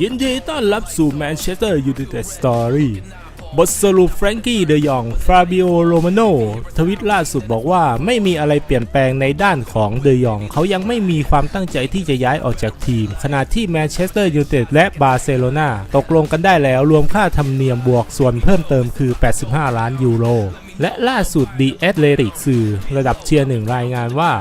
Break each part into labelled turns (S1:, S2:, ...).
S1: ยินดีต้อนรับสู่แมนเชสเตอร์ยูไนเต็ดสตอรี่บทสรุปแฟรงกี้เดยองฟาบิโอโรมาโนทวิตล่าสุดบอกว่าไม่มีอะไรเปลี่ยนแปลงในด้านของเดยอง เขายังไม่มีความตั้งใจที่จะย้ายออกจากทีม ขณะที่แมนเชสเตอร์ยูไนเต็ดและบาร์เซโลนาตกลงกันได้แล้วรวมค่าธรรมเนียมบวกส่วนเพิ่มเติมคือ 85 ล้านยูโร และล่าสุดดีแอตเลติกสื่อระดับเชียร์หนึ่งรายงานว่า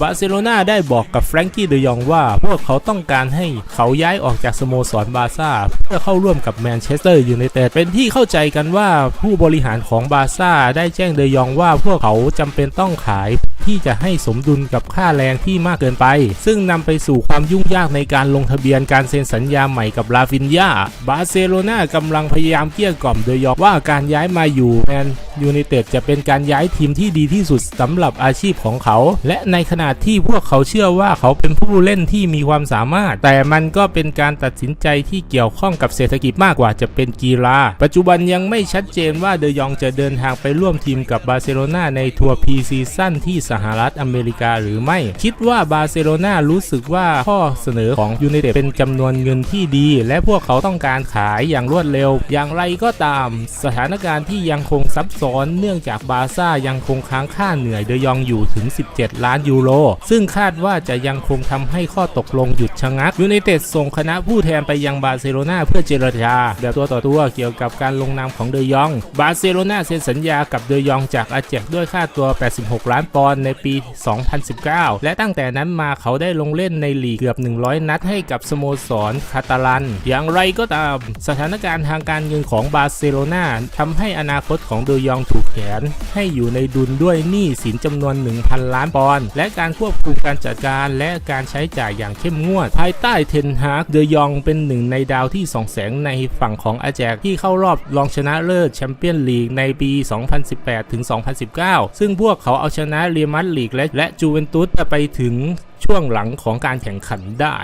S1: บาร์เซโลนาได้บอกกับแฟรงกี้เดยองว่า พวกเขาต้องการให้เขาย้ายออกจากสโมสรบาร์ซ่าเพื่อเข้าร่วมกับแมนเชสเตอร์ยูไนเต็ดเป็นที่เข้าใจกันว่าผู้บริหารของบาร์ซ่าได้แจ้งเดยองว่าพวกเขาจำเป็นต้องขายที่จะให้สมดุลกับค่าแรงที่มากเกินไป ซึ่งนำไปสู่ความยุ่งยากในการลงทะเบียนการเซ็นสัญญาใหม่กับลาฟินยาบาร์เซโลนากำลังพยายามเกลี้ยกล่อมเดยองว่าการย้ายมาอยู่แมนยูไนเต็ดจะเป็นการย้ายทีมที่ดีที่สุดสำหรับอาชีพของเขา และในขณะที่พวกเขาเชื่อว่าเขาเป็นผู้เล่นที่มีความสามารถ แต่มันก็เป็นการตัดสินใจที่เกี่ยวข้องกับเศรษฐกิจมากกว่าจะเป็นกีฬา ปัจจุบันยังไม่ชัดเจนว่าเดยองจะเดินทางไปร่วมทีมกับบาร์เซโลนาในทัวร์พรีซีซั่นที่สหรัฐอเมริกาหรือไม่ คิดว่าบาร์เซโลนารู้สึกว่าข้อเสนอของยูไนเต็ดเป็นจำนวนเงินที่ดี และพวกเขาต้องการขายอย่างรวดเร็ว อย่างไรก็ตาม สถานการณ์ที่ยังคงซับซ้อนเนื่องจากบาร์ซ่ายังคงค้างค่าเหนื่อยเดยองอยู่ถึง 17 ล้านยูโรซึ่งคาดว่าจะยังคงทำให้ข้อตกลงหยุดชะงักยูไนเต็ดส่งคณะผู้แทนไปยังบาร์เซโลนาเพื่อเจรจาแบบตัวต่อตัวเกี่ยวกับการลงนามของเดยอง บาร์เซโลนาเซ็นสัญญากับเดยองจากอาแจกด้วยค่าตัว 86 ล้านปอนด์ในปี 2019 และตั้งแต่นั้นมาเขาได้ลงเล่นในลีกเกือบ 100 นัดให้กับสโมสรคาตาลัน อย่างไรก็ตาม สถานการณ์ทางการเงินของบาร์เซโลนาทำให้อนาคตของเดยองถูกแขนให้อยู่ในดุลด้วยหนี้สินจำนวน 1,000 ล้านปอนด์และการการควบคุมการจัดการและการใช้จ่ายอย่างเข้มงวด ภายใต้เทนฮากเดยองเป็นหนึ่งในดาวที่ส่องแสงในฝั่งของอาแจกที่เข้ารอบรองชนะเลิศแชมเปี้ยนลีกในปี 2018 ถึง 2019 ซึ่งพวกเขาเอาชนะเรอัลมาดริดและจูเวนตุสไปถึงช่วงหลังของการแข่งขันได้